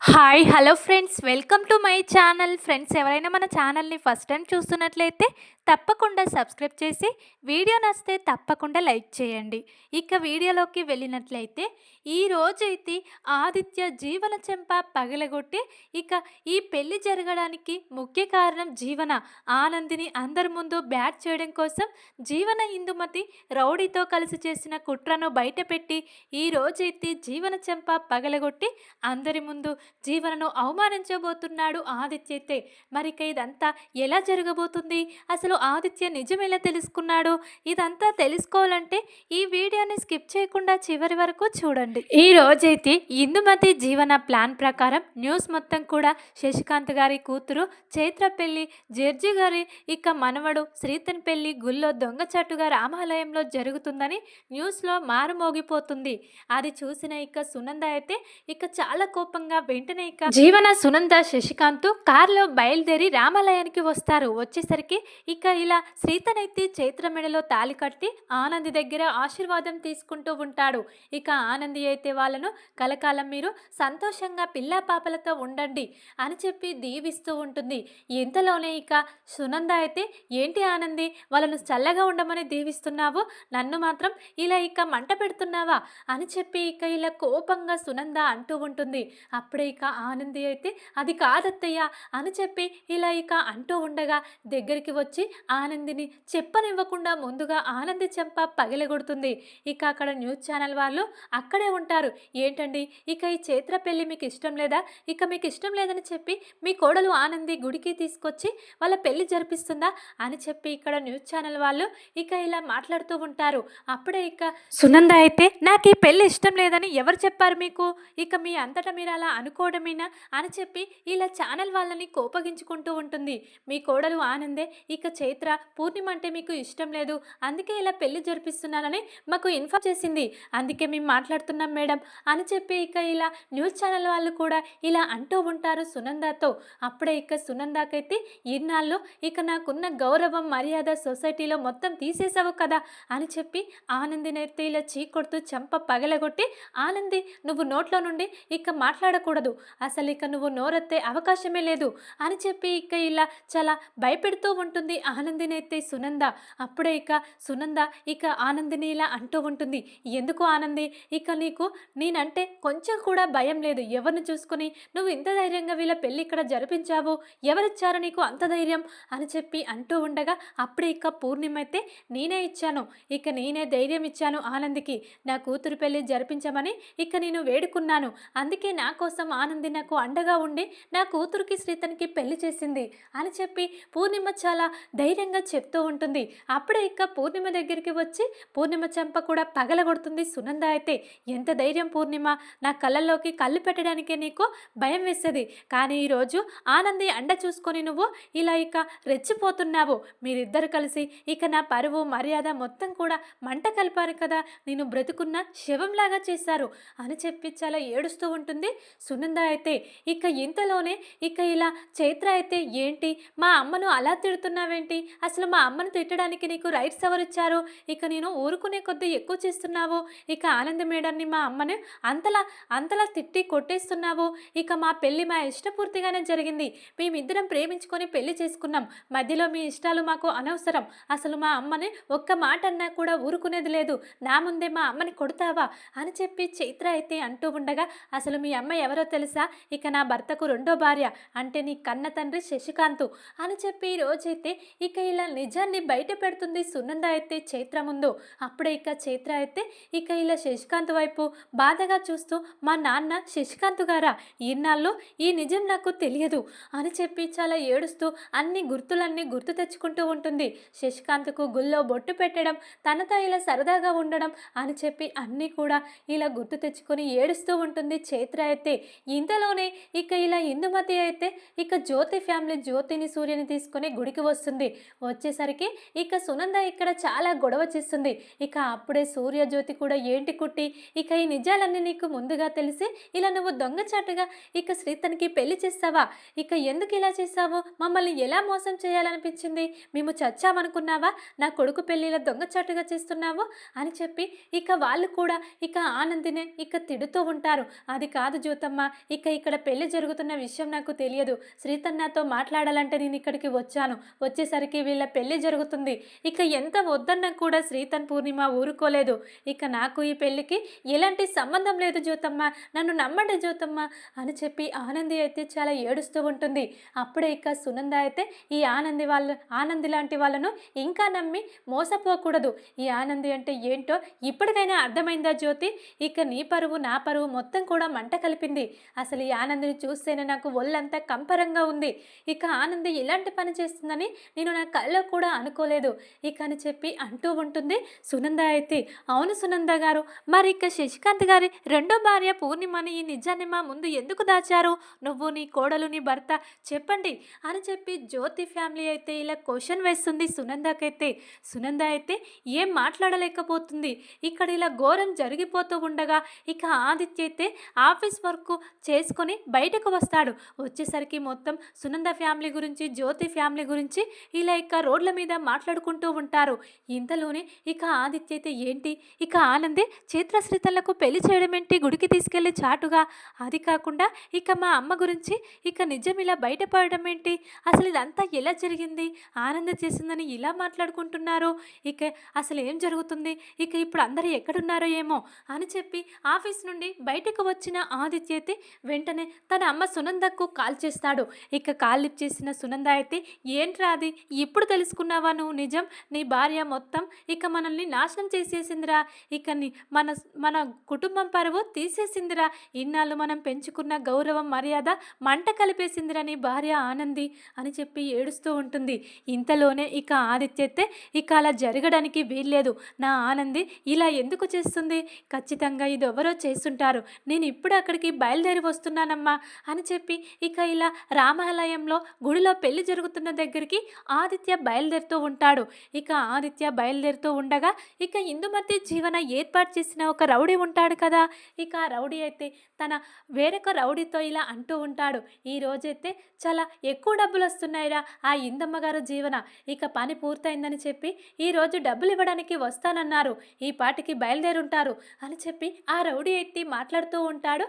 Hi hello friends. Welcome to my channel. Friends ఎవరైనా మన ఛానల్ని ఫస్ట్ టైం చూస్తున్నట్లయితే తప్పకుండా సబ్స్క్రైబ్ చేసి వీడియో నచ్చితే తప్పకుండా లైక్ చేయండి. ఇక వీడియోలోకి వెళ్ళినట్లయితే ఈ రోజైతే ఆదిత్య జీవన చెంప పగలగొట్టి ఇక ఈ పెళ్ళి జరగడానికి ముఖ్య కారణం జీవన. ఆనందిని అందరి ముందు బ్యాట్ చేయడం కోసం జీవన ఇందుమతి రౌడీతో కలిసి చేసిన కుట్రను బయటపెట్టి ఈ రోజైతే జీవన చెంప పగలగొట్టి అందరి ముందు జీవనను అవమానించబోతున్నాడు ఆదిత్యతే. మరిక ఇదంతా ఎలా జరగబోతుంది? అసలు ఆదిత్య నిజం ఎలా తెలుసుకున్నాడు? ఇదంతా తెలుసుకోవాలంటే ఈ వీడియోని స్కిప్ చేయకుండా చివరి వరకు చూడండి. ఈ రోజైతే ఇందుమతి జీవన ప్లాన్ ప్రకారం న్యూస్ మొత్తం కూడా శశికాంత్ గారి కూతురు చైత్ర పెళ్ళి జర్జి గారి ఇక మనవడు శ్రీతన్ పెళ్ళి గుళ్ళో దొంగచాటుగా రామాలయంలో జరుగుతుందని న్యూస్లో మారుమోగిపోతుంది. అది చూసిన ఇక సునంద అయితే ఇక చాలా కోపంగా వెంటనే ఇక జీవన సునంద శశికాంత్ కారులో బయలుదేరి రామాలయానికి వస్తారు. వచ్చేసరికి ఇక ఇలా శ్రీతనైతే చైత్ర మెడలో తాలి కట్టి ఆనంది దగ్గర ఆశీర్వాదం తీసుకుంటూ ఉంటాడు. ఇక ఆనంది అయితే వాళ్ళను కలకాలం మీరు సంతోషంగా పిల్ల పాపలతో ఉండండి అని చెప్పి దీవిస్తూ ఉంటుంది. ఇంతలోనే ఇక సునంద అయితే ఏంటి ఆనంది వాళ్ళను చల్లగా ఉండమని దీవిస్తున్నావు? నన్ను మాత్రం ఇలా ఇక మంట పెడుతున్నావా? అని చెప్పి ఇక ఇలా కోపంగా సునంద అంటూ ఉంటుంది. అప్పుడే ఇక ఆనంది అయితే అది కాదత్తయ్య అని చెప్పి ఇలా ఇక అంటూ ఉండగా దగ్గరికి వచ్చి ఆనందిని చెప్పనివ్వకుండా ముందుగా ఆనంది చెంప పగిలగొడుతుంది. ఇక అక్కడ న్యూస్ ఛానల్ వాళ్ళు అక్కడే ఉంటారు. ఏంటండి? ఇక ఈ చేత్ర పెళ్ళి మీకు ఇష్టం లేదా? ఇక మీకు ఇష్టం లేదని చెప్పి మీ కోడలు ఆనంది గుడికి తీసుకొచ్చి వాళ్ళ పెళ్ళి జరిపిస్తుందా అని చెప్పి ఇక్కడ న్యూస్ ఛానల్ వాళ్ళు ఇక ఇలా మాట్లాడుతూ ఉంటారు. అప్పుడే ఇక సునంద అయితే నాకు ఈ పెళ్ళి ఇష్టం లేదని ఎవరు చెప్పారు మీకు? ఇక మీ అంతటా మీరు అలా అనుకోవడమేనా అని చెప్పి ఇలా ఛానల్ వాళ్ళని కోపగించుకుంటూ ఉంటుంది. మీ కోడలు ఆనందే ఇక చైత్ర పూర్ణిమ అంటే మీకు ఇష్టం లేదు. అందుకే ఇలా పెళ్ళి జరిపిస్తున్నానని మాకు ఇన్ఫార్మ్ చేసింది. అందుకే మేము మాట్లాడుతున్నాం మేడం అని చెప్పి ఇక ఇలా న్యూస్ ఛానల్ వాళ్ళు కూడా ఇలా అంటూ ఉంటారు సునందాతో. అప్పుడే ఇక సునందాకైతే ఇన్నాళ్ళు ఇక నాకున్న గౌరవం మర్యాద సొసైటీలో మొత్తం తీసేసావు కదా అని చెప్పి ఆనందినైతే ఇలా చీకొడుతూ చెంప పగలగొట్టి ఆనంది నువ్వు నోట్లో నుండి ఇక మాట్లాడకూడదు. అసలు ఇక నువ్వు నోరెత్తే అవకాశమే లేదు అని చెప్పి ఇక ఇలా చాలా భయపెడుతూ ఉంటుంది ఆనందినైతే సునంద. అప్పుడే ఇక సునంద ఇక ఆనందిని ఇలా అంటూ ఉంటుంది. ఎందుకు ఆనంది? ఇక నీకు నేనంటే కొంచెం కూడా భయం లేదు. ఎవరిని చూసుకుని నువ్వు ఇంత ధైర్యంగా వీళ్ళ పెళ్ళి ఇక్కడ జరిపించావు? ఎవరిచ్చారు నీకు అంత ధైర్యం? అని చెప్పి అంటూ ఉండగా అప్పుడే ఇక పూర్ణిమ అయితే నేనే ఇచ్చాను. ఇక నేనే ధైర్యం ఇచ్చాను ఆనందికి. నా కూతురు పెళ్ళి జరిపించమని ఇక నేను వేడుకున్నాను. అందుకే నా కోసం ఆనంది నాకు అండగా ఉండి నా కూతురికి శ్రీతనికి పెళ్ళి చేసింది అని చెప్పి పూర్ణిమ చాలా ధైర్యంగా చెప్తూ ఉంటుంది. అప్పుడే ఇక పూర్ణిమ దగ్గరికి వచ్చి పూర్ణిమ చెంప కూడా పగలగొడుతుంది. సునంద అయితే ఎంత ధైర్యం పూర్ణిమ నా కళ్ళల్లోకి కళ్ళు పెట్టడానికే నీకు భయం వేసేది. కానీ ఈరోజు ఆనంది అండ చూసుకొని నువ్వు ఇలా ఇక రెచ్చిపోతున్నావు. మీరిద్దరు కలిసి ఇక నా పరువు మర్యాద మొత్తం కూడా మంట కలిపారు కదా. నేను బ్రతుకున్న శవంలాగా చేశారు అని చెప్పి చాలా ఏడుస్తూ ఉంటుంది సునంద అయితే? ఇక ఇంతలోనే ఇక ఇలా చైత్ర అయితే ఏంటి? మా అమ్మను అలా తిడుతున్నావేంటి? అసలు మా అమ్మను తిట్టడానికి నీకు రైట్స్ ఎవరిచ్చారు? ఇక నేను ఊరుకునే కొద్దీ ఎక్కువ చేస్తున్నావు? ఇక ఆనంద మేడాన్ని మా అమ్మను అంతలా అంతలా తిట్టి కొట్టేస్తున్నావు? ఇక మా పెళ్ళి మా ఇష్టపూర్తిగానే జరిగింది. మేమిద్దరం ప్రేమించుకొని పెళ్ళి చేసుకున్నాం. మధ్యలో మీ ఇష్టాలు మాకు అనవసరం. అసలు మా అమ్మని ఒక్క మాట అన్నా కూడా ఊరుకునేది లేదు. నా ముందే మా అమ్మని కొడతావా? అని చెప్పి చైత్ర అయితే అంటూ ఉండగా అసలు మీ అమ్మ ఎవరో తెలుసా? ఇక నా భర్తకు రెండో భార్య అంటే నీ కన్న తండ్రి శశికాంత్ అని చెప్పి రోజైతే ఇక ఇలా నిజాన్ని బయట పెడుతుంది సునంద అయితే చైత్ర ముందు. అప్పుడే ఇక చైత్ర అయితే ఇక ఇలా శశికాంత్ వైపు బాధగా చూస్తూ మా నాన్న శశికాంత్ గారా? ఈనాళ్ళు ఈ నిజం నాకు తెలియదు అని చెప్పి చాలా ఏడుస్తూ అన్ని గుర్తులన్నీ గుర్తు తెచ్చుకుంటూ ఉంటుంది. శశికాంత్కు గుళ్ళో బొట్టు పెట్టడం తనతో ఇలా సరదాగా ఉండడం అని చెప్పి అన్నీ కూడా ఇలా గుర్తు తెచ్చుకొని ఏడుస్తూ ఉంటుంది చైత్ర అయితే. ఇంతలోనే ఇక ఇలా ఇందుమతి అయితే ఇక జ్యోతి ఫ్యామిలీ జ్యోతిని సూర్యని తీసుకొని గుడికి వస్తుంది. వచ్చేసరికి ఇక సునంద ఇక్కడ చాలా గొడవ చేస్తుంది. ఇక అప్పుడే సూర్య జ్యోతి కూడా ఏంటి కుట్టి? ఇక ఈ నిజాలన్నీ నీకు ముందుగా తెలిసి ఇలా నువ్వు దొంగచాటుగా ఇక శ్రీతనికి పెళ్ళి చేస్తావా? ఇక ఎందుకు ఇలా చేస్తావు? మమ్మల్ని ఎలా మోసం చేయాలనిపించింది? మేము చచ్చామనుకున్నావా? నా కొడుకు పెళ్ళిలా దొంగచాటుగా చేస్తున్నావు? అని చెప్పి ఇక వాళ్ళు కూడా ఇక ఆనందినే ఇక తిడుతూ ఉంటారు. అది కాదు జ్యోతమ్మ. ఇక ఇక్కడ పెళ్ళి జరుగుతున్న విషయం నాకు తెలియదు. శ్రీతన్ నాతో మాట్లాడాలంటే నేను ఇక్కడికి వచ్చాను. వచ్చేసరికి వీళ్ళ పెళ్ళి జరుగుతుంది. ఇక ఎంత వద్దన్నా కూడా శ్రీతన్ పూర్ణిమ ఊరుకోలేదు. ఇక నాకు ఈ పెళ్ళికి ఎలాంటి సంబంధం లేదు జ్యోతమ్మ. నన్ను నమ్మండి జ్యోతమ్మ అని చెప్పి ఆనంది అయితే చాలా ఏడుస్తూ ఉంటుంది. అప్పుడే ఇక సునంద అయితే ఈ ఆనంది వాళ్ళ ఆనంది లాంటి వాళ్ళను ఇంకా నమ్మి మోసపోకూడదు. ఈ ఆనంది అంటే ఏంటో ఇప్పటికైనా అర్థమైందా జ్యోతి? ఇక నీ పరువు నా పరువు మొత్తం కూడా మంట కలిపింది. అసలు ఈ ఆనందిని చూస్తేనే నాకు ఒళ్ళంతా కంపరంగా ఉంది. ఇక ఆనంది ఇలాంటి పని చేస్తుందని నేను నా కళ్ళలో కూడా అనుకోలేదు. ఇక అని చెప్పి అంటూ ఉంటుంది. సునంద అయితే అవును సునంద గారు మరి ఇక శశికాంత్ గారి రెండో భార్య పూర్ణిమని ఈ నిజాన్ని మా ముందు ఎందుకు దాచారు? నువ్వు నీ కోడలు నీ భర్త చెప్పండి అని చెప్పి జ్యోతి ఫ్యామిలీ అయితే ఇలా క్వశ్చన్ వేస్తుంది సునందకైతే. సునంద అయితే ఏం మాట్లాడలేకపోతుంది. ఇక్కడ ఇలా ఘోరం జరిగిపోతూ ఉండగా ఇక ఆదిత్య అయితే ఆఫీస్ వర్క్ చేసుకొని బయటకు వస్తాడు. వచ్చేసరికి మొత్తం సునంద ఫ్యామిలీ గురించి జ్యోతి ఫ్యామిలీ గురించి ఇలా ఇక రోడ్ల మీద మాట్లాడుకుంటూ ఉంటారు. ఇంతలోనే ఇక ఆదిత్య అయితే ఏంటి? ఇక ఆనంది చిత్రశ్రీతలకు పెళ్ళి చేయడం ఏంటి గుడికి తీసుకెళ్ళి చాటుగా? అది కాకుండా ఇక మా అమ్మ గురించి ఇక నిజం ఇలా బయటపడడం ఏంటి అసలు ఇదంతా ఎలా జరిగింది? ఆనంద చేసిందని ఇలా మాట్లాడుకుంటున్నారు. ఇక అసలు ఏం జరుగుతుంది? ఇక ఇప్పుడు అందరూ ఎక్కడున్నారో ఏమో అని చెప్పి ఆఫీస్ నుండి బయటకు వచ్చిన ఆదిత్య అయితే వెంటనే తన అమ్మ సునందకు కాల్ చేస్తాడు. ఇక కాల్ లిఫ్ట్ చేసిన సునంద అయితే ఏంట్రా అది? ఇప్పుడు తెలుసుకున్నావా నువ్వు? నిజం? నీ భార్య మొత్తం ఇక మనల్ని నాశనం చేసేసిందిరా. ఇక నీ మన మన కుటుంబం పరువు తీసేసిందిరా. ఇన్నాళ్ళు మనం పెంచుకున్న గౌరవం మర్యాద మంట కలిపేసిందిరా నీ భార్య ఆనంది అని చెప్పి ఏడుస్తూ ఉంటుంది. ఇంతలోనే ఇక ఆదిత్యతే ఇక అలా జరగడానికి వీల్లేదు. నా ఆనంది ఇలా ఎందుకు చేస్తుంది? ఖచ్చితంగా ఇది ఎవరో చేస్తుంటారు. నేను ఇప్పుడు అక్కడికి బయలుదేరి వస్తున్నానమ్మా అని చెప్పి ఇక ఇలా రామాలయంలో గుడిలో పెళ్ళి జరుగుతున్న దగ్గరికి ఆదిత్య బయలుదేరుతూ ఉంటాడు. ఇక ఆదిత్య బయలుదేరుతూ ఉండగా ఇక ఇందుమతి జీవన ఏర్పాటు చేసిన ఒక రౌడీ ఉంటాడు కదా. ఇక ఆ రౌడీ అయితే తన వేరొక రౌడీతో ఇలా అంటూ ఉంటాడు. ఈ రోజైతే చాలా ఎక్కువ డబ్బులు వస్తున్నాయిరా ఆ ఇందమ్మ గారు జీవన. ఇక పని పూర్తయిందని చెప్పి ఈ రోజు డబ్బులు ఇవ్వడానికి వస్తానన్నారు. ఈ పాటికి బయలుదేరుంటారు అని చెప్పి ఆ రౌడీ ఎత్తి మాట్లాడుతూ ఉంటాడు.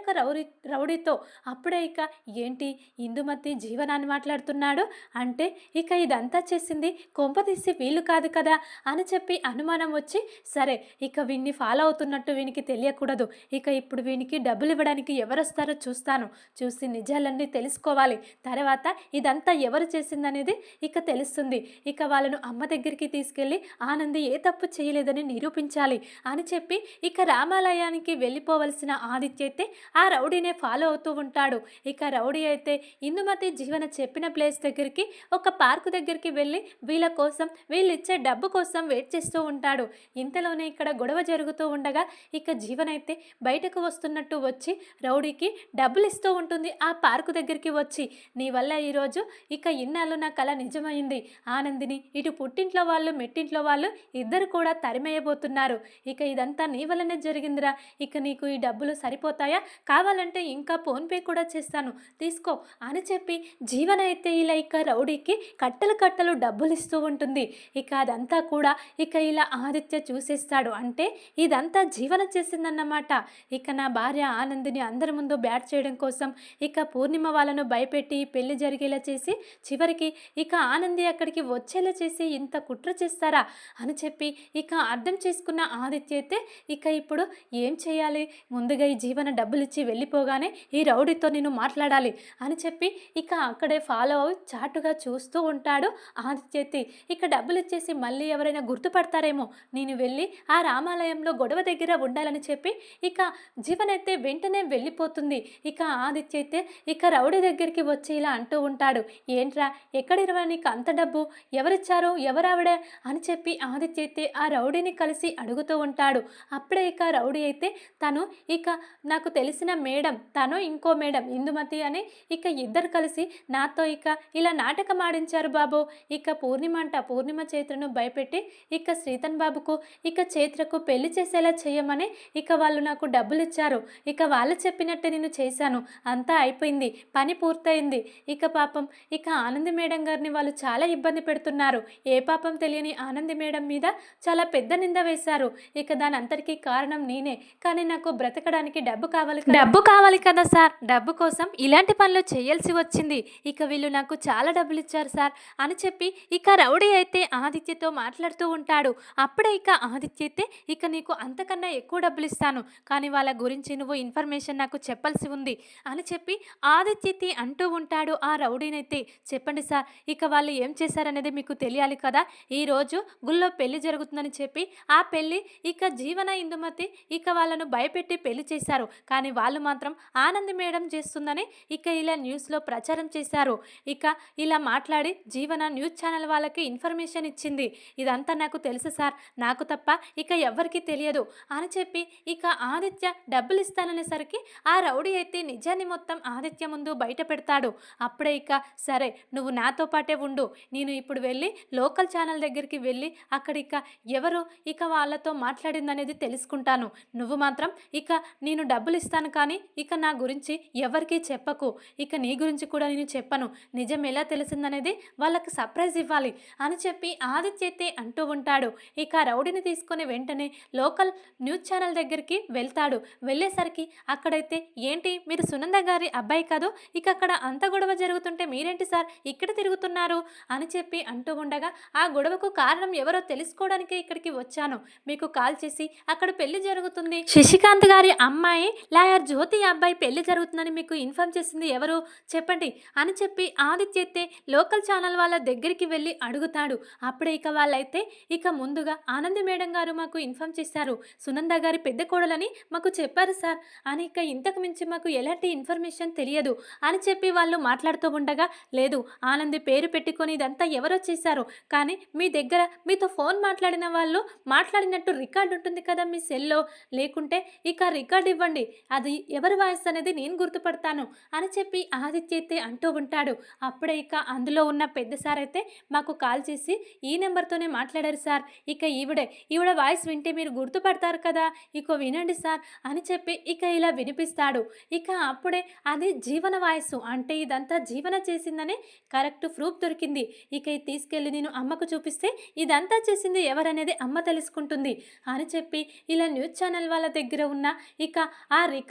వేరొక రౌడీ రౌడీతో అప్పుడే ఇక ఏంటి? ఇందుమతి జీవనాన్ని మాట్లాడుతున్నాడు? అంటే ఇక ఇదంతా చేసింది కొంపదీసి వీలు కాదు కదా? అని చెప్పి అనుమానం వచ్చి సరే ఇక వీడిని ఫాలో అవుతున్నట్టు వీనికి తెలియకూడదు. ఇక ఇప్పుడు వీనికి డబ్బులు ఇవ్వడానికి ఎవరు వస్తారో చూస్తాను. చూసి నిజాలన్నీ తెలుసుకోవాలి. తర్వాత ఇదంతా ఎవరు చేసిందనేది ఇక తెలుస్తుంది. ఇక వాళ్ళను అమ్మ దగ్గరికి తీసుకెళ్ళి ఆనంది ఏ తప్పు చేయలేదని నిరూపించాలి అని చెప్పి ఇక రామాలయానికి వెళ్ళిపోవలసిన ఆదిత్య అయితే ఆ రౌడీనే ఫాలో అవుతూ ఉంటాడు. ఇక రౌడీ అయితే ఇందుమతి జీవన చెప్పిన ప్లేస్ దగ్గరికి ఒక పార్కు దగ్గరికి వెళ్ళి వీళ్ళ కోసం వీళ్ళు ఇచ్చే డబ్బు కోసం వెయిట్ చేస్తూ ఉంటాడు. ఇంతలోనే ఇక్కడ గొడవ జరుగుతూ ఉండగా ఇక జీవనైతే అయితే బయటకు వస్తున్నట్టు వచ్చి రౌడీకి డబ్బులు ఇస్తూ ఉంటుంది ఆ పార్కు దగ్గరికి వచ్చి. నీ వల్ల ఈరోజు ఇక ఇన్నాళ్ళు నా కళ నిజమైంది. ఆనందిని ఇటు పుట్టింట్లో వాళ్ళు మెట్టింట్లో వాళ్ళు ఇద్దరు కూడా తరిమేయబోతున్నారు. ఇక ఇదంతా నీ వల్లనే జరిగిందిరా. ఇక నీకు ఈ డబ్బులు సరిపోతాయా? కావాలంటే ఇంకా ఫోన్పే కూడా చేస్తాను. తీసుకో అని చెప్పి జీవన అయితే ఇలా ఇక రౌడీకి కట్టలు కట్టలు డబ్బులు ఇస్తూ ఉంటుంది. ఇక అదంతా కూడా ఇక ఇలా ఆదిత్య చూసేస్తాడు. అంటే ఇదంతా జీవన చేసిందన్నమాట. ఇక నా భార్య ఆనందిని అందరి ముందు బ్యాట్ చేయడం కోసం ఇక పూర్ణిమ వాళ్ళను భయపెట్టి పెళ్ళి జరిగేలా చేసి చివరికి ఇక ఆనంది అక్కడికి వచ్చేలా చేసి ఇంత కుట్ర చేస్తారా అని చెప్పి ఇక అర్థం చేసుకున్న ఆదిత్య అయితే ఇక ఇప్పుడు ఏం చేయాలి? ముందుగా ఈ జీవన డబ్బులు ఇచ్చి వెళ్ళిపోగానే ఈ రౌడీతో నేను మాట్లాడాలి? అని చెప్పి ఇక అక్కడే ఫాలో అవి చాటుగా చూస్తూ ఉంటాడు ఆదిత్యతి. ఇక డబ్బులు ఇచ్చేసి మళ్ళీ ఎవరైనా గుర్తుపడతారేమో నేను వెళ్ళి ఆ రామాలయంలో గొడవ దగ్గర ఉండాలని చెప్పి ఇక జీవన్ అయితే వెంటనే వెళ్ళిపోతుంది. ఇక ఆదిత్య అయితే ఇక రౌడీ దగ్గరికి వచ్చి ఇలా అంటూ ఉంటాడు ఏంట్రా ఎక్కడిరవా నీకు అంత డబ్బు? ఎవరిచ్చారు? ఎవరావిడ? అని చెప్పి ఆదిత్య అయితే ఆ రౌడీని కలిసి అడుగుతూ ఉంటాడు. అప్పుడే ఇక రౌడీ అయితే తను ఇక నాకు తెలిసి తెలిసిన మేడం తను ఇంకో మేడం ఇందుమతి అని ఇక ఇద్దరు కలిసి నాతో ఇక ఇలా నాటకం ఆడించారు బాబు. ఇక పూర్ణిమ అంట పూర్ణిమ చైత్రను భయపెట్టి ఇక శ్రీతన్ బాబుకు ఇక చైత్రకు పెళ్ళి చేసేలా చేయమని ఇక వాళ్ళు నాకు డబ్బులు ఇచ్చారు ఇక వాళ్ళు చెప్పినట్టే నేను చేశాను. అంతా అయిపోయింది. పని పూర్తయింది. ఇక పాపం ఇక ఆనంది మేడం గారిని వాళ్ళు చాలా ఇబ్బంది పెడుతున్నారు. ఏ పాపం తెలియని ఆనంది మేడం మీద చాలా పెద్ద నింద వేశారు. ఇక దాని అంతటికీ కారణం నేనే. కానీ నాకు బ్రతకడానికి డబ్బు కావాలి డబ్బు కావాలి కదా సార్. డబ్బు కోసం ఇలాంటి పనులు చేయాల్సి వచ్చింది. ఇక వీళ్ళు నాకు చాలా డబ్బులు ఇచ్చారు సార్ అని చెప్పి ఇక రౌడీ అయితే ఆదిత్యతో మాట్లాడుతూ ఉంటాడు. అప్పుడే ఇక ఆదిత్య అయితే ఇక నీకు అంతకన్నా ఎక్కువ డబ్బులు ఇస్తాను కానీ వాళ్ళ గురించి నువ్వు ఇన్ఫర్మేషన్ నాకు చెప్పాల్సి ఉంది అని చెప్పి ఆదిత్యతి అంటూ ఉంటాడు ఆ రౌడీనైతే. చెప్పండి సార్ ఇక వాళ్ళు ఏం చేశారనేది మీకు తెలియాలి కదా? ఈరోజు గుళ్ళో పెళ్ళి జరుగుతుందని చెప్పి ఆ పెళ్ళి ఇక జీవన ఇందుమతి ఇక వాళ్ళను భయపెట్టి పెళ్ళి చేశారు. కానీ వాళ్ళు మాత్రం ఆనంది మేడం చేస్తుందని ఇక ఇలా న్యూస్లో ప్రచారం చేశారు. ఇక ఇలా మాట్లాడి జీవన న్యూస్ ఛానల్ వాళ్ళకి ఇన్ఫర్మేషన్ ఇచ్చింది. ఇదంతా నాకు తెలుసు సార్. నాకు తప్ప ఇక ఎవరికీ తెలియదు అని చెప్పి ఇక ఆదిత్య డబ్బులు ఇస్తాననేసరికి ఆ రౌడీ అయితే నిజాన్ని మొత్తం ఆదిత్య ముందు బయట పెడతాడు. అప్పుడే ఇక సరే నువ్వు నాతో పాటే ఉండు. నేను ఇప్పుడు వెళ్ళి లోకల్ ఛానల్ దగ్గరికి వెళ్ళి అక్కడ ఇక ఎవరు ఇక వాళ్ళతో మాట్లాడిందనేది తెలుసుకుంటాను. నువ్వు మాత్రం ఇక నేను డబ్బులు ఇస్తాను కానీ ఇక నా గురించి ఎవరికీ చెప్పకు. ఇక నీ గురించి కూడా నేను చెప్పను. నిజం ఎలా తెలిసిందనేది వాళ్ళకి సర్ప్రైజ్ ఇవ్వాలి అని చెప్పి ఆదిత్య అంటూ ఉంటాడు. ఇక రౌడీని తీసుకుని వెంటనే లోకల్ న్యూస్ ఛానల్ దగ్గరికి వెళ్తాడు. వెళ్ళేసరికి అక్కడైతే ఏంటి? మీరు సునంద గారి అబ్బాయి కాదు? ఇక అక్కడ అంత గొడవ జరుగుతుంటే మీరేంటి సార్? ఇక్కడ తిరుగుతున్నారు? అని చెప్పి అంటూ ఉండగా ఆ గొడవకు కారణం ఎవరో తెలుసుకోవడానికి ఇక్కడికి వచ్చాను. మీకు కాల్ చేసి అక్కడ పెళ్ళి జరుగుతుంది. శశికాంత్ గారి అమ్మాయి లాయర్ జ్యోతి అబ్బాయి పెళ్ళి జరుగుతుందని మీకు ఇన్ఫార్మ్ చేసింది ఎవరు? చెప్పండి. అని చెప్పి ఆదిత్య అయితే లోకల్ ఛానల్ వాళ్ళ దగ్గరికి వెళ్ళి అడుగుతాడు. అప్పుడే ఇక వాళ్ళైతే ఇక ముందుగా ఆనంది మేడం గారు మాకు ఇన్ఫార్మ్ చేశారు. సునంద గారి పెద్ద కోడలని మాకు చెప్పారు సార్. అని ఇక ఇంతకు మించి మాకు ఎలాంటి ఇన్ఫర్మేషన్ తెలియదు. అని చెప్పి వాళ్ళు మాట్లాడుతూ ఉండగా లేదు ఆనంది పేరు పెట్టుకొని ఇదంతా ఎవరో చేశారు. కానీ మీ దగ్గర మీతో ఫోన్ మాట్లాడిన వాళ్ళు మాట్లాడినట్టు రికార్డు ఉంటుంది కదా మీ సెల్లో. లేకుంటే ఇక రికార్డు ఇవ్వండి. అది ఎవరి వాయిస్ అనేది నేను గుర్తుపడతాను అని చెప్పి ఆదిత్య అయితే అంటూ ఉంటాడు. అప్పుడే ఇక అందులో ఉన్న పెద్ద సార్ అయితే మాకు కాల్ చేసి ఈ నెంబర్తోనే మాట్లాడారు సార్. ఇక ఈవిడే ఈవిడ వాయిస్ వింటే మీరు గుర్తుపడతారు కదా ఇక వినండి సార్ అని చెప్పి ఇక ఇలా వినిపిస్తాడు. ఇక అప్పుడే అది జీవన వాయిస్ అంటే ఇదంతా జీవన చేసిందని కరెక్ట్ ప్రూఫ్ దొరికింది. ఇక ఇది తీసుకెళ్ళి నేను అమ్మకు చూపిస్తే ఇదంతా చేసింది ఎవరనేది అమ్మ తెలుసుకుంటుంది అని చెప్పి ఇలా న్యూస్ ఛానల్ వాళ్ళ దగ్గర ఉన్న ఇక ఆ రికార్డు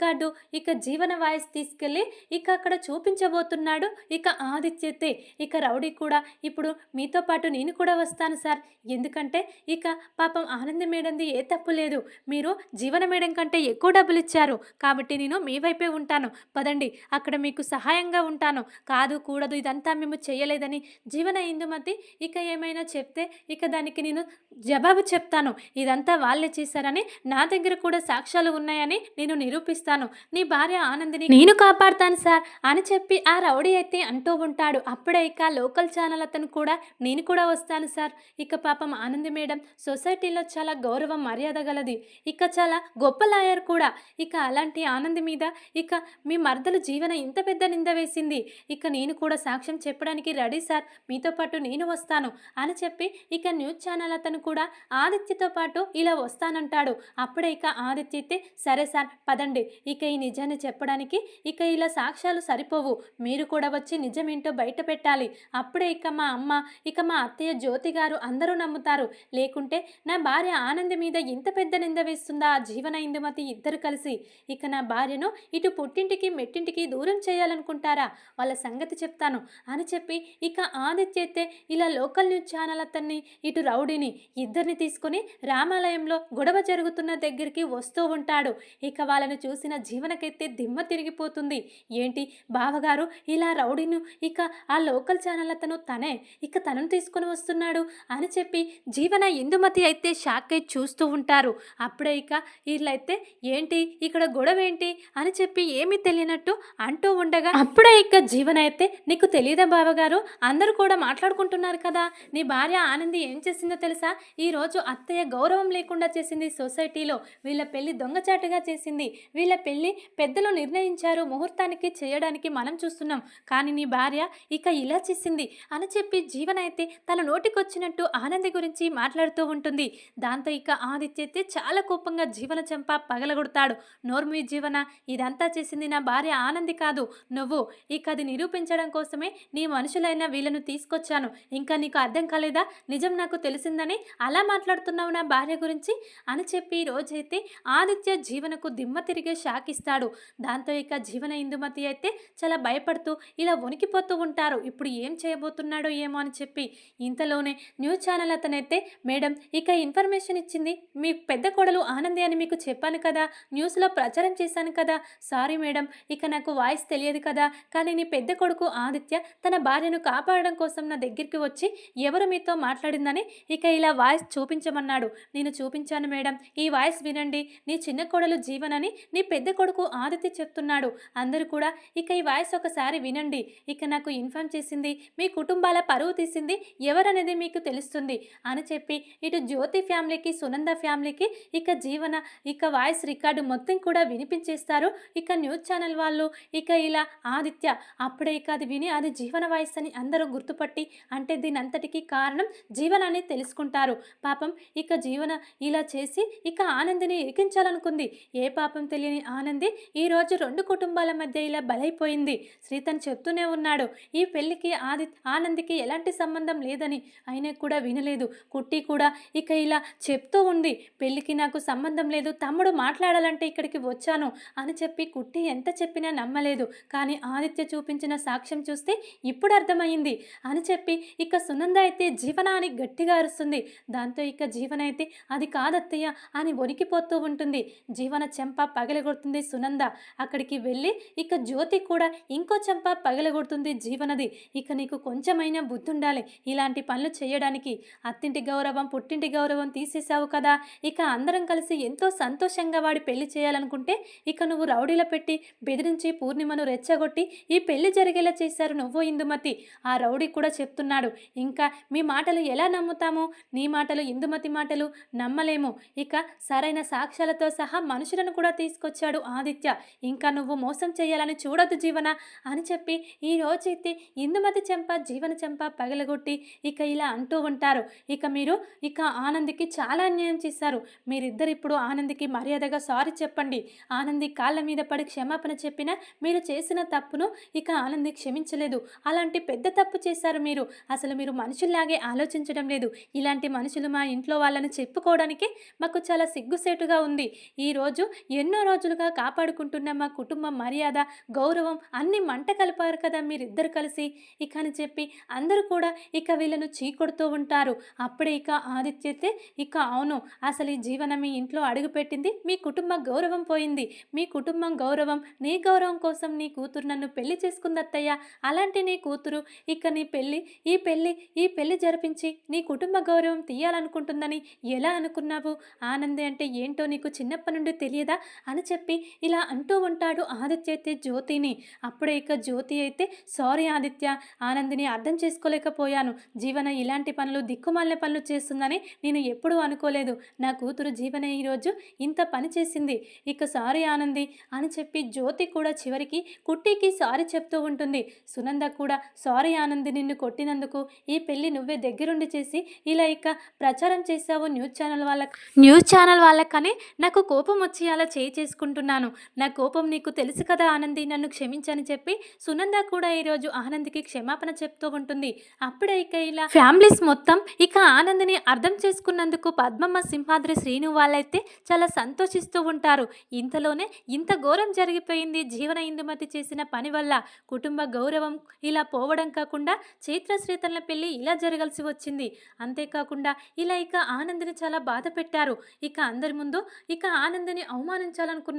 ఇక జీవన వాయిస్ తీసుకెళ్ళి ఇక అక్కడ చూపించబోతున్నాడు ఇక ఆదిత్యతే. ఇక రౌడీ కూడా. ఇప్పుడు మీతో పాటు నేను కూడా వస్తాను సార్. ఎందుకంటే ఇక పాపం ఆనంద మేడంది ఏ తప్పు లేదు. మీరు జీవన మేడం కంటే ఎక్కువ డబ్బులు ఇచ్చారు కాబట్టి నేను మీ వైపే ఉంటాను. పదండి అక్కడ మీకు సహాయంగా ఉంటాను. కాదు కూడదు ఇదంతా మేము చేయలేదని జీవన ఇందుమతి ఇక ఏమైనా చెప్తే ఇక దానికి నేను జవాబు చెప్తాను. ఇదంతా వాళ్ళే చేశారని నా దగ్గర కూడా సాక్ష్యాలు ఉన్నాయని నేను నిరూపిస్తాను. నీ భార్య ఆనందిని నేను కాపాడుతాను సార్ అని చెప్పి ఆ రౌడీ అయితే అంటూ ఉంటాడు. అప్పుడే ఇక లోకల్ ఛానల్ అతను కూడా నేను కూడా వస్తాను సార్. ఇక పాపం ఆనంది మేడం సొసైటీలో చాలా గౌరవం మర్యాద గలది. ఇక చాలా గొప్ప లాయర్ కూడా. ఇక అలాంటి ఆనంది మీద ఇక మీ మర్దలు జీవన ఇంత పెద్ద నింద వేసింది. ఇక నేను కూడా సాక్ష్యం చెప్పడానికి రెడీ సార్. మీతో పాటు నేను వస్తాను అని చెప్పి ఇక న్యూస్ ఛానల్ అతను కూడా ఆదిత్యతో పాటు ఇలా వస్తానంటాడు. అప్పుడే ఇక ఆదిత్య అయితే సరే సార్ పదండి. ఇక ఈ నిజాన్ని చెప్పడానికి ఇక ఇలా సాక్ష్యాలు సరిపోవు. మీరు కూడా వచ్చి నిజమేంటో బయట పెట్టాలి. అప్పుడే ఇక మా అమ్మ ఇక మా అత్తయ్య జ్యోతి గారు అందరూ నమ్ముతారు. లేకుంటే నా భార్య ఆనంది మీద ఇంత పెద్ద నింద వేస్తుందా? ఆ జీవన ఇందుమతి ఇద్దరు కలిసి. ఇక నా భార్యను ఇటు పుట్టింటికి మెట్టింటికి దూరం చేయాలనుకుంటారా? వాళ్ళ సంగతి చెప్తాను. అని చెప్పి ఇక ఆదిత్య అయితే ఇలా లోకల్ న్యూస్ ఛానల్ అతన్ని ఇటు రౌడీని ఇద్దరిని తీసుకొని రామాలయంలో గొడవ జరుగుతున్న దగ్గరికి వస్తూ ఉంటాడు. ఇక వాళ్ళని చూసిన జీవనకైతే దిమ్మ తిరిగిపోతుంది. ఏంటి? బావగారు ఇలా రౌడీను ఇక ఆ లోకల్ ఛానల్ అతను తనే ఇక తనను తీసుకొని వస్తున్నాడు అని చెప్పి జీవన ఇందుమతి అయితే షాక్ అయి చూస్తూ ఉంటారు. అప్పుడే ఇక వీళ్ళైతే ఏంటి? ఇక్కడ గొడవ ఏంటి అని చెప్పి ఏమీ తెలియనట్టు అంటూ ఉండగా అప్పుడే ఇక జీవన అయితే నీకు తెలియదా బావగారు? అందరూ కూడా మాట్లాడుకుంటున్నారు కదా. నీ భార్య ఆనంది ఏం చేసిందో తెలుసా? ఈ రోజు అత్తయ్య గౌరవం లేకుండా చేసింది సొసైటీలో. వీళ్ళ పెళ్ళి దొంగచాటుగా చేసింది. వీళ్ళ పెళ్ళి పెద్దలు నిర్ణయించారు. ముహూర్తానికి చేయడానికి మనం చూస్తున్నాం. కానీ నీ భార్య ఇక ఇలా చేసింది అని చెప్పి జీవన అయితే తన నోటికొచ్చినట్టు ఆనంది గురించి మాట్లాడుతూ ఉంటుంది. దాంతో ఇక ఆదిత్య అయితే చాలా కోపంగా జీవన చెంప పగలగొడతాడు. నోర్మి జీవన ఇదంతా చేసింది నా భార్య ఆనంది కాదు. నువ్వు ఇక అది నిరూపించడం కోసమే నీ మనుషులైన వీళ్ళను తీసుకొచ్చాను. ఇంకా నీకు అర్థం కాలేదా? నిజం నాకు తెలిసిందని అలా మాట్లాడుతున్నావు నా భార్య గురించి అని చెప్పి రోజైతే ఆదిత్య జీవనకు దిమ్మ తిరిగే షాక్ ఇస్తాడు దాంతో ఇక జీవన ఇందుమతి అయితే చాలా భయపడుతూ ఇలా వణికిపోతూ ఉంటారు. ఇప్పుడు ఏం చేయబోతున్నాడో ఏమో అని చెప్పి ఇంతలోనే న్యూస్ ఛానల్ అతనైతే మేడం ఇక ఇన్ఫర్మేషన్ ఇచ్చింది మీ పెద్ద కోడలు ఆనంది అని మీకు చెప్పాను కదా న్యూస్లో ప్రచారం చేశాను కదా. సారీ మేడం ఇక నాకు వాయిస్ తెలియదు కదా. కానీ నీ పెద్ద కొడుకు ఆదిత్య తన భార్యను కాపాడడం కోసం నా దగ్గరికి వచ్చి ఎవరు మీతో మాట్లాడిందని ఇక ఇలా వాయిస్ చూపించమన్నాడు. నేను చూపించాను మేడం. ఈ వాయిస్ వినండి. నీ చిన్న కోడలు జీవనని నీ పెద్ద పెద్ద కొడుకు ఆదిత్య చెప్తున్నాడు. అందరూ కూడా ఇక ఈ వాయిస్ ఒకసారి వినండి. ఇక నాకు ఇన్ఫామ్ చేసింది మీ కుటుంబాల పరువు తీసింది ఎవరనేది మీకు తెలుస్తుంది అని చెప్పి ఇటు జ్యోతి ఫ్యామిలీకి సునంద ఫ్యామిలీకి ఇక జీవన ఇక వాయిస్ రికార్డు మొత్తం కూడా వినిపించేస్తారు. ఇక న్యూస్ ఛానల్ వాళ్ళు ఇక ఇలా ఆదిత్య అప్పుడే ఇక అది విని అది జీవన వాయిస్ అని అందరూ గుర్తుపట్టి అంటే దీని అంతటికీ కారణం జీవన అని తెలుసుకుంటారు. పాపం ఇక జీవన ఇలా చేసి ఇక ఆనందిని ఇరికించాలనుకుంది. ఏ పాపం తెలియని ఆనంది ఈరోజు రెండు కుటుంబాల మధ్య ఇలా బలైపోయింది. శ్రీతన్ చెప్తూనే ఉన్నాడు ఈ పెళ్ళికి ఆది ఆనందికి ఎలాంటి సంబంధం లేదని అయినా కూడా వినలేదు. కుట్టి కూడా ఇక ఇలా చెప్తూ ఉంది పెళ్ళికి నాకు సంబంధం లేదు తమ్ముడు మాట్లాడాలంటే ఇక్కడికి వచ్చాను అని చెప్పి కుట్టి ఎంత చెప్పినా నమ్మలేదు. కానీ ఆదిత్య చూపించిన సాక్ష్యం చూస్తే ఇప్పుడు అర్థమైంది అని చెప్పి ఇక సునంద అయితే జీవనాన్ని గట్టిగా అరుస్తుంది. దాంతో ఇక జీవన అయితే అది కాదత్తయ్య అని వణికిపోతూ ఉంటుంది. జీవన చెంప పగలగొడుతుంది సునంద. అక్కడికి వెళ్ళి ఇక జ్యోతి కూడా ఇంకో చెంప పగలగొడుతుంది జీవనది. ఇక నీకు కొంచెమైనా బుద్ధి ఉండాలి ఇలాంటి పనులు చేయడానికి. అత్తింటి గౌరవం పుట్టింటి గౌరవం తీసేసావు కదా. ఇక అందరం కలిసి ఎంతో సంతోషంగా వాడి పెళ్ళి చేయాలనుకుంటే ఇక నువ్వు రౌడీల పెట్టి బెదిరించి పూర్ణిమను రెచ్చగొట్టి ఈ పెళ్ళి జరిగేలా చేశారు నువ్వు ఇందుమతి. ఆ రౌడీ కూడా చెప్తున్నాడు. ఇంకా మీ మాటలు ఎలా నమ్ముతాము? నీ మాటలు ఇందుమతి మాటలు నమ్మలేము. ఇక సరైన సాక్ష్యాలతో సహా మనుషులను కూడా తీసుకొచ్చి వచ్చాడు ఆదిత్య. ఇంకా నువ్వు మోసం చేయాలని చూడొద్దు జీవన అని చెప్పి ఈ రోజైతే ఇందుమతి చెంప జీవన చెంప పగలగొట్టి ఇక ఇలా అంటూ ఉంటారు. ఇక మీరు ఇక ఆనందికి చాలా అన్యాయం చేశారు. మీరిద్దరు ఇప్పుడు ఆనందికి మర్యాదగా సారీ చెప్పండి. ఆనంది కాళ్ళ మీద పడి క్షమాపణ చెప్పినా మీరు చేసిన తప్పును ఇక ఆనంది క్షమించలేదు. అలాంటి పెద్ద తప్పు చేశారు మీరు. అసలు మీరు మనుషుల్లాగే ఆలోచించడం లేదు. ఇలాంటి మనుషులు మా ఇంట్లో వాళ్ళని చెప్పుకోవడానికి మాకు చాలా సిగ్గుసేటుగా ఉంది. ఈరోజు ఎన్నో రోజులుగా కాపాడుకుంటున్న మా కుటుంబ మర్యాద గౌరవం అన్ని మంట కలిపారు కదా మీరిద్దరు కలిసి. ఇక అని చెప్పి అందరూ కూడా ఇక వీళ్ళను చీకొడుతూ ఉంటారు. అప్పుడే ఇక ఆదిత్యతే ఇక అవును అసలు ఈ జీవన మీ ఇంట్లో అడుగుపెట్టింది మీ కుటుంబ గౌరవం పోయింది. మీ కుటుంబం గౌరవం నీ గౌరవం కోసం నీ కూతురు నన్ను పెళ్ళి చేసుకుందత్తయ్య. అలాంటి నీ కూతురు ఇక నీ పెళ్ళి ఈ పెళ్ళి ఈ పెళ్ళి జరిపించి నీ కుటుంబ గౌరవం తీయాలనుకుంటుందని ఎలా అనుకున్నావు? ఆనందే అంటే ఏంటో నీకు చిన్నప్పటి నుండి తెలియదా? అని చెప్పి చెప్పి ఇలా అంటూ ఉంటాడు ఆదిత్య అయితే జ్యోతిని. అప్పుడే ఇక జ్యోతి అయితే సారీ ఆదిత్య ఆనందిని అర్థం చేసుకోలేకపోయాను. జీవన ఇలాంటి పనులు దిక్కుమాలిన పనులు చేస్తుందని నేను ఎప్పుడూ అనుకోలేదు. నా కూతురు జీవన ఈరోజు ఇంత పని చేసింది. ఇక సారీ ఆనంది అని చెప్పి జ్యోతి కూడా చివరికి కుట్టికి సారీ చెప్తూ ఉంటుంది. సునంద కూడా సారీ ఆనంది నిన్ను కొట్టినందుకు ఈ పెళ్ళి నువ్వే దగ్గరుండి చేసి ఇలా ఇక ప్రచారం చేశావు న్యూస్ ఛానల్ వాళ్ళకి న్యూస్ ఛానల్ వాళ్ళకని నాకు కోపం వచ్చి అలా చేయి అనుకుంటున్నాను. నా కోపం నీకు తెలుసు కదా ఆనంది నన్ను క్షమించని చెప్పి సునంద కూడా ఈరోజు ఆనందికి క్షమాపణ చెప్తూ ఉంటుంది. అప్పుడే ఇక ఇలా ఫ్యామిలీస్ మొత్తం ఇక ఆనంద్ని అర్థం చేసుకున్నందుకు పద్మమ్మ సింహాద్రి శ్రీను వాళ్ళైతే చాలా సంతోషిస్తూ ఉంటారు. ఇంతలోనే ఇంత ఘోరం జరిగిపోయింది జీవన ఇందుమతి చేసిన పని వల్ల కుటుంబ గౌరవం ఇలా పోవడం కాకుండా చైత్ర శ్రీతన్ల పెళ్ళి ఇలా జరగాల్సి వచ్చింది. అంతేకాకుండా ఇలా ఇక ఆనందిని చాలా బాధ పెట్టారు. ఇక అందరి ముందు ఇక ఆనందిని అవమానించాలనుకున్నారు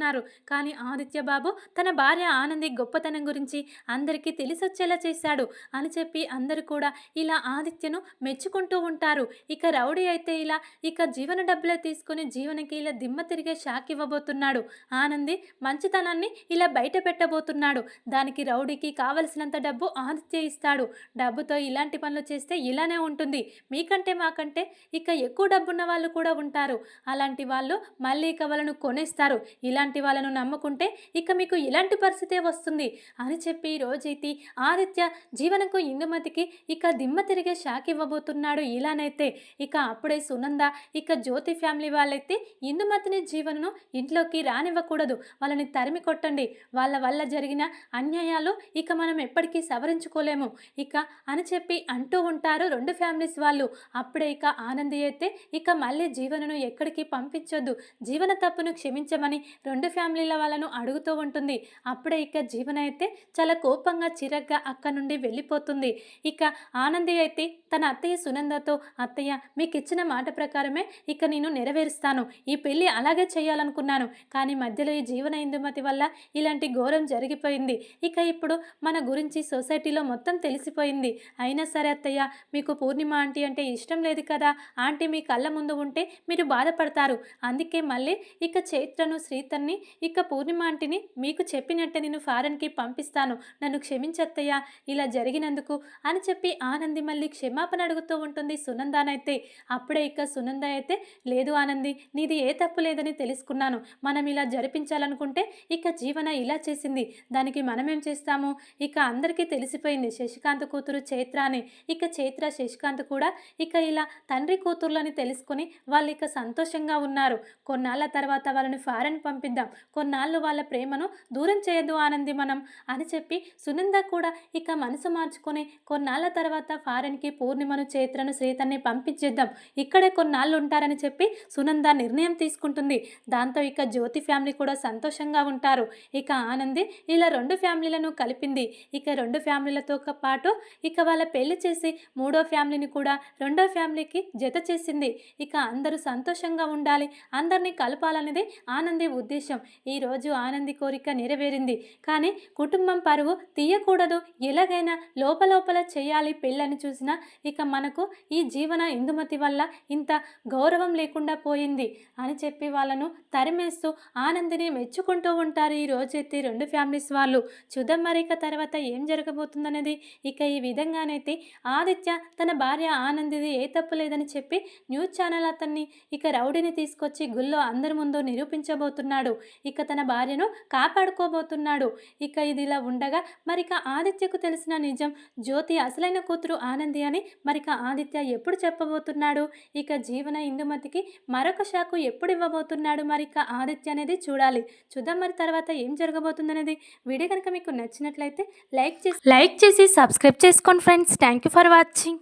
కానీ ఆదిత్య బాబు తన భార్య ఆనంది గొప్పతనం గురించి అందరికీ తెలిసొచ్చేలా చేశాడు అని చెప్పి అందరూ కూడా ఇలా ఆదిత్యను మెచ్చుకుంటూ ఉంటారు. ఇక రౌడీ అయితే ఇలా ఇక జీవన డబ్బులే తీసుకొని జీవనకి ఇలా దిమ్మ తిరిగే షాక్ ఇవ్వబోతున్నాడు. ఆనంది మంచితనాన్ని ఇలా బయట పెట్టబోతున్నాడు. దానికి రౌడీకి కావలసినంత డబ్బు ఆదిత్య ఇస్తాడు. డబ్బుతో ఇలాంటి పనులు చేస్తే ఇలానే ఉంటుంది. మీకంటే మాకంటే ఇక ఎక్కువ డబ్బున్న వాళ్ళు కూడా ఉంటారు. అలాంటి వాళ్ళు మళ్ళీ ఇక వాళ్ళను కొనేస్తారు. ఇలాంటి వాళ్ళను నమ్ముకుంటే ఇక మీకు ఇలాంటి పరిస్థితే వస్తుంది అని చెప్పి రోజైతి రోజైతే ఆదిత్య జీవనకు ఇందుమతికి ఇక దిమ్మ తిరిగే షాక్ ఇవ్వబోతున్నాడు. ఇలానైతే ఇక అప్పుడే సునంద ఇక జ్యోతి ఫ్యామిలీ వాళ్ళైతే ఇందుమతిని జీవనను ఇంట్లోకి రానివ్వకూడదు. వాళ్ళని తరిమి కొట్టండి. వాళ్ళ వల్ల జరిగిన అన్యాయాలు ఇక మనం ఎప్పటికీ సవరించుకోలేము. ఇక అని చెప్పి అంటూ ఉంటారు రెండు ఫ్యామిలీస్ వాళ్ళు. అప్పుడే ఇక ఆనంది అయితే ఇక మళ్ళీ జీవనను ఎక్కడికి పంపించొద్దు. జీవన తప్పును క్షమించమని రెండు ఫ్యామిలీల వాళ్ళను అడుగుతూ ఉంటుంది. అప్పుడే ఇక జీవన అయితే చాలా కోపంగా చిరగ్గా అక్క నుండి వెళ్ళిపోతుంది. ఇక ఆనంది అయితే తన అత్తయ్య సునందతో అత్తయ్య మీకు ఇచ్చిన మాట ప్రకారమే ఇక నేను నెరవేరుస్తాను. ఈ పెళ్ళి అలాగే చేయాలనుకున్నాను. కానీ మధ్యలో ఈ జీవన ఇందుమతి వల్ల ఇలాంటి ఘోరం జరిగిపోయింది. ఇక ఇప్పుడు మన గురించి సొసైటీలో మొత్తం తెలిసిపోయింది. అయినా సరే అత్తయ్య మీకు పూర్ణిమ ఆంటీ అంటే ఇష్టం లేదు కదా. ఆంటీ మీ కళ్ళ ముందు ఉంటే మీరు బాధపడతారు. అందుకే మళ్ళీ ఇక చైత్రను శ్రీతన్ని ఇక పూర్ణిమ ఆంటీని మీకు చెప్పినట్టే నేను ఫారెన్కి పంపిస్తాను. నన్ను క్షమించత్తయ్యా ఇలా జరిగినందుకు అని చెప్పి ఆనంది మళ్ళీ క్షమాపణ అడుగుతూ ఉంటుంది సునందానైతే. అప్పుడే ఇక సునంద అయితే లేదు ఆనంది నీది ఏ తప్పు లేదని తెలుసుకున్నాను. మనం ఇలా జరిపించాలనుకుంటే ఇక జీవన ఇలా చేసింది. దానికి మనం ఏం చేస్తాము? ఇక అందరికీ తెలిసిపోయింది శశికాంత్ కూతురు చైత్ర అని. ఇక చైత్ర శశికాంత్ కూడా ఇక ఇలా తండ్రి కూతుర్లని తెలుసుకొని వాళ్ళు ఇక సంతోషంగా ఉన్నారు. కొన్నాళ్ళ తర్వాత వాళ్ళని ఫారెన్ చేద్దాం. కొన్నాళ్ళు వాళ్ళ ప్రేమను దూరం చేయొద్దు ఆనంది మనం అని చెప్పి సునంద కూడా ఇక మనసు మార్చుకొని కొన్నాళ్ళ తర్వాత ఫారెన్కి పూర్ణిమను చైత్రను శ్రీతన్ని పంపించేద్దాం. ఇక్కడే కొన్నాళ్ళు ఉంటారని చెప్పి సునంద నిర్ణయం తీసుకుంటుంది. దాంతో ఇక జ్యోతి ఫ్యామిలీ కూడా సంతోషంగా ఉంటారు. ఇక ఆనంది ఇలా రెండు ఫ్యామిలీలను కలిపింది. ఇక రెండు ఫ్యామిలీలతో పాటు ఇక వాళ్ళ పెళ్ళి చేసి మూడో ఫ్యామిలీని కూడా రెండో ఫ్యామిలీకి జత చేసింది. ఇక అందరూ సంతోషంగా ఉండాలి. అందరినీ కలపాలనేది ఆనంది ఉద్దేశం. ఈరోజు ఆనంది కోరిక నెరవేరింది. కానీ కుటుంబం పరువు తీయకూడదు. ఎలాగైనా లోపలోపల చేయాలి పెళ్ళని చూసినా ఇక మనకు ఈ జీవన ఇందుమతి వల్ల ఇంత గౌరవం లేకుండా పోయింది అని చెప్పి వాళ్ళను తరిమేస్తూ ఆనందిని మెచ్చుకుంటూ ఉంటారు ఈ రోజైతే రెండు ఫ్యామిలీస్ వాళ్ళు. చూద్దాం మరి ఇక తర్వాత ఏం జరగబోతుందనేది. ఇక ఈ విధంగానైతే ఆదిత్య తన భార్య ఆనందిది ఏ తప్పు లేదని చెప్పి న్యూస్ ఛానల్ అతన్ని ఇక రౌడీని తీసుకొచ్చి గుళ్ళో అందరి ముందు నిరూపించబోతున్నాడు. ఇక తన భార్యను కాపాడుకోబోతున్నాడు. ఇక ఇది ఇలా ఉండగా మరిక ఆదిత్యకు తెలిసిన నిజం. జ్యోతి అసలైన కూతురు ఆనంది అని మరిక ఆదిత్య ఎప్పుడు చెప్పబోతున్నాడు? ఇక జీవన ఇందుమతికి మరొక షాకు ఎప్పుడు ఇవ్వబోతున్నాడు మరిక ఆదిత్య అనేది చూడాలి. చూద్దాం మరి తర్వాత ఏం జరగబోతుందనేది. వీడియో కనుక మీకు నచ్చినట్లయితే లైక్ చేసి లైక్ చేసి సబ్స్క్రైబ్ చేసుకోండి friends. Thank you for watching.